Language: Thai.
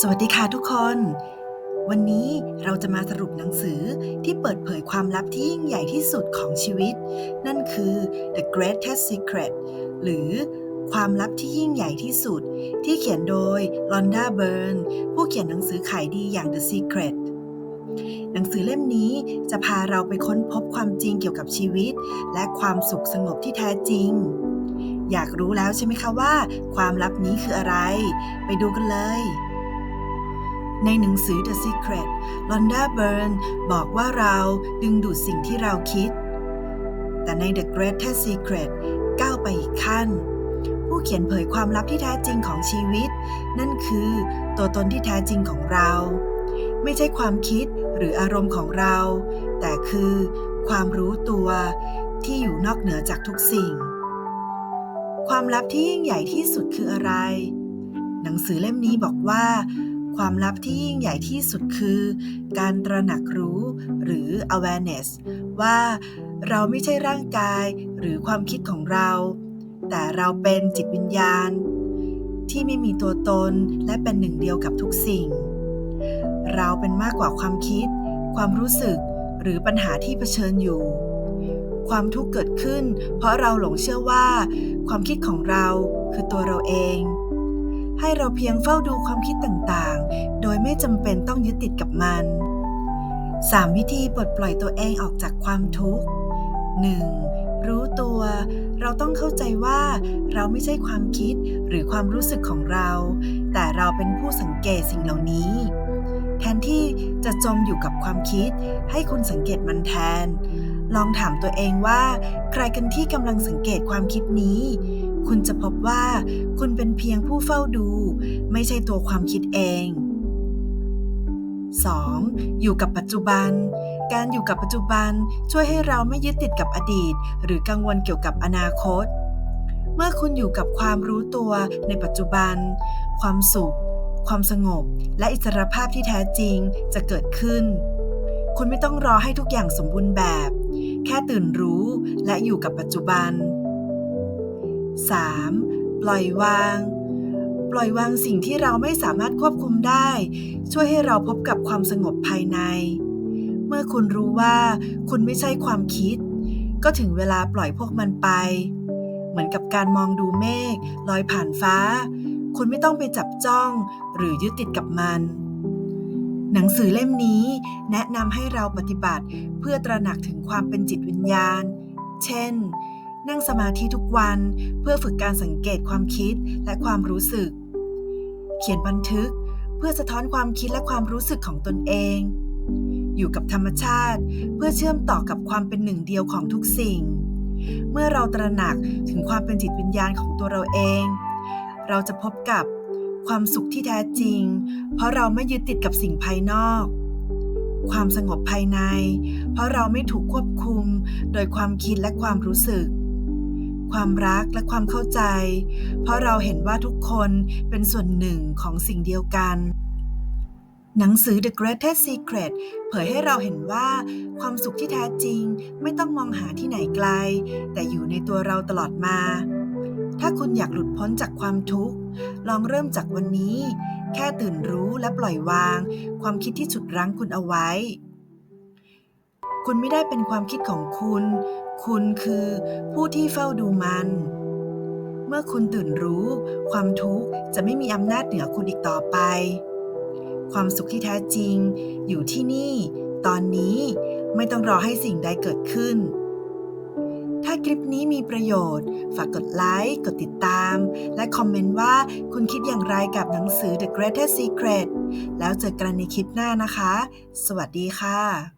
สวัสดีค่ะทุกคน วันนี้เราจะมาสรุปหนังสือที่เปิดเผยความลับที่ยิ่งใหญ่ที่สุดของชีวิต นั่นคือ The Greatest Secret หรือความลับที่ยิ่งใหญ่ที่สุด ที่เขียนโดยลอนดาเบิร์นผู้เขียนหนังสือขายดีอย่าง The Secret หนังสือเล่มนี้จะพาเราไปค้นพบความจริงเกี่ยวกับชีวิต และความสุขสงบที่แท้จริง อยากรู้แล้วใช่ไหมคะว่า ความลับนี้คืออะไร ไปดูกันเลย ในหนังสือ The Secret ลอนดาเบิร์นบอกว่าเราดึงดูดสิ่งที่เราคิด แต่ใน The Greatest Secret ก้าวไปอีกขั้น ผู้เขียนเผยความลับที่แท้จริงของชีวิต นั่นคือตัวตนที่แท้จริงของเรา ไม่ใช่ความคิดหรืออารมณ์ของเรา แต่คือความรู้ตัวที่อยู่นอกเหนือจากทุกสิ่ง ความลับที่ยิ่งใหญ่ที่สุดคืออะไร หนังสือเล่มนี้บอกว่า ความลับที่ยิ่งใหญ่ที่สุดคือ การตระหนักรู้หรือ awareness ว่าเราไม่ใช่ร่างกายหรือความคิดของเรา แต่เราเป็นจิตวิญญาณ ที่ไม่มีตัวตนและเป็นหนึ่งเดียวกับทุกสิ่ง เราเป็นมากกว่าความคิด ความรู้สึกหรือปัญหาที่เผชิญอยู่ ความทุกข์เกิดขึ้น เพราะเราหลงเชื่อว่า ความคิดของเราคือตัวเราเอง ให้เราเพียงเฝ้าดูความคิดต่างๆ โดยไม่จำเป็นต้องยึดติดกับมัน 3 วิธีปลดปล่อยตัวเองออกจากความทุกข์ 1. รู้ตัว เราต้องเข้าใจว่า เราไม่ใช่ความคิดหรือความรู้สึกของเรา แต่เราเป็นผู้สังเกตสิ่งเหล่านี้ แทนที่จะจมอยู่กับความคิด ให้คุณสังเกตมันแทน ลองถามตัวเองว่า ใครกันที่กำลังสังเกตความคิดนี้ คุณจะพบว่าคุณเป็นเพียงผู้เฝ้าดู ไม่ใช่ตัวความคิดเอง 2. อยู่กับปัจจุบัน การอยู่กับปัจจุบันช่วยให้เราไม่ยึดติดกับอดีต หรือกังวลเกี่ยวกับอนาคต เมื่อคุณอยู่กับความรู้ตัวในปัจจุบัน ความสุข ความสงบ และอิสรภาพที่แท้จริงจะเกิดขึ้น คุณไม่ต้องรอให้ทุกอย่างสมบูรณ์แบบ แค่ตื่นรู้และอยู่กับปัจจุบัน 3. ปล่อยวาง ปล่อยวางสิ่งที่เราไม่สามารถควบคุมได้ ช่วยให้เราพบกับความสงบภายใน เมื่อคุณรู้ว่าคุณไม่ใช่ความคิด ก็ถึงเวลาปล่อยพวกมันไป เหมือนกับการมองดูเมฆลอยผ่านฟ้า คุณไม่ต้องไปจับจ้อง หรือยึดติดกับมันหนังสือเล่มนี้แนะนำให้เราปฏิบัติเพื่อตระหนักถึงความเป็นจิตวิญญาณ เช่น นั่งสมาธิทุกวันเพื่อฝึกการสังเกตความคิดและความรู้สึก เขียนบันทึกเพื่อสะท้อนความคิดและความรู้สึกของตนเอง อยู่กับธรรมชาติเพื่อเชื่อมต่อกับความเป็นหนึ่งเดียวของทุกสิ่ง เมื่อเราตระหนักถึงความเป็นจิตวิญญาณของตัวเราเอง เราจะพบกับความสุขที่แท้จริง เพราะเราไม่ยึดติดกับสิ่งภายนอก ความสงบภายใน เพราะเราไม่ถูกควบคุมโดยความคิดและความรู้สึก ความรักและความเข้าใจ เพราะเราเห็นว่าทุกคนเป็นส่วนหนึ่งของสิ่งเดียวกัน หนังสือ The Greatest Secret เผยให้เราเห็นว่า ความสุขที่แท้จริงไม่ต้องมองหาที่ไหนไกล แต่อยู่ในตัวเราตลอดมา ถ้าคุณอยากหลุดพ้นจากความทุกข์ ลองเริ่มจากวันนี้ แค่ตื่นรู้และปล่อยวาง ความคิดที่ฉุดรั้งคุณเอาไว้คุณไม่ได้เป็นความคิดของคุณ คุณคือผู้ที่เฝ้าดูมัน เมื่อคุณตื่นรู้ ความทุกข์จะไม่มีอำนาจเหนือคุณอีกต่อไป ความสุขที่แท้จริง อยู่ที่นี่ ตอนนี้ไม่ต้องรอให้สิ่งใดเกิดขึ้น ถ้าคลิปนี้มีประโยชน์ ฝากกดไลค์ กดติดตาม และคอมเมนต์ว่าคุณคิดอย่างไรกับหนังสือ The Greatest Secret แล้วเจอกันในคลิปหน้านะคะ สวัสดีค่ะ